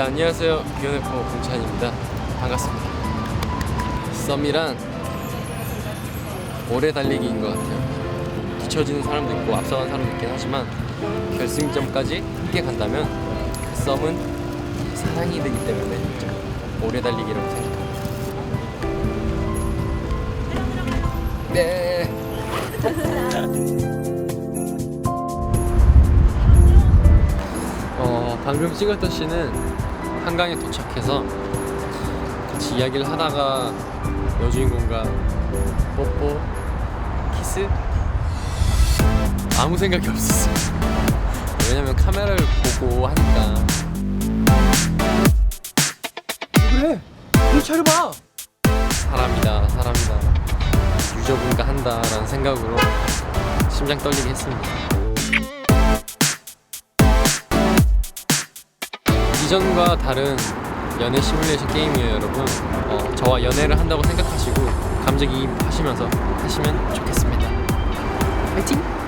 네, 안녕하세요. 비욘에포 공찬입니다. 반갑습니다. 썸이란 오래 달리기인 것 같아요. 뒤처지는 사람도 있고 앞서간 사람도 있긴 하지만 결승점까지 함께 간다면 그 썸은 사랑이 되기 때문에 오래 달리기라고 생각합니다. 네. 어, 방금 찍었던 씬은 한강에 도착해서 같이 이야기를 하다가 여주인공과 뽀뽀, 키스 아무 생각이 없었어요. 왜냐면 카메라를 보고 하니까 그래, 너 차려봐. 사람이다, 사람이다. 유저분과 한다라는 생각으로 심장 떨리게 했습니다. 이전과 다른 연애 시뮬레이션 게임이에요, 여러분. 어, 저와 연애를 한다고 생각하시고 감정이입하시면서 하시면 좋겠습니다. 화이팅!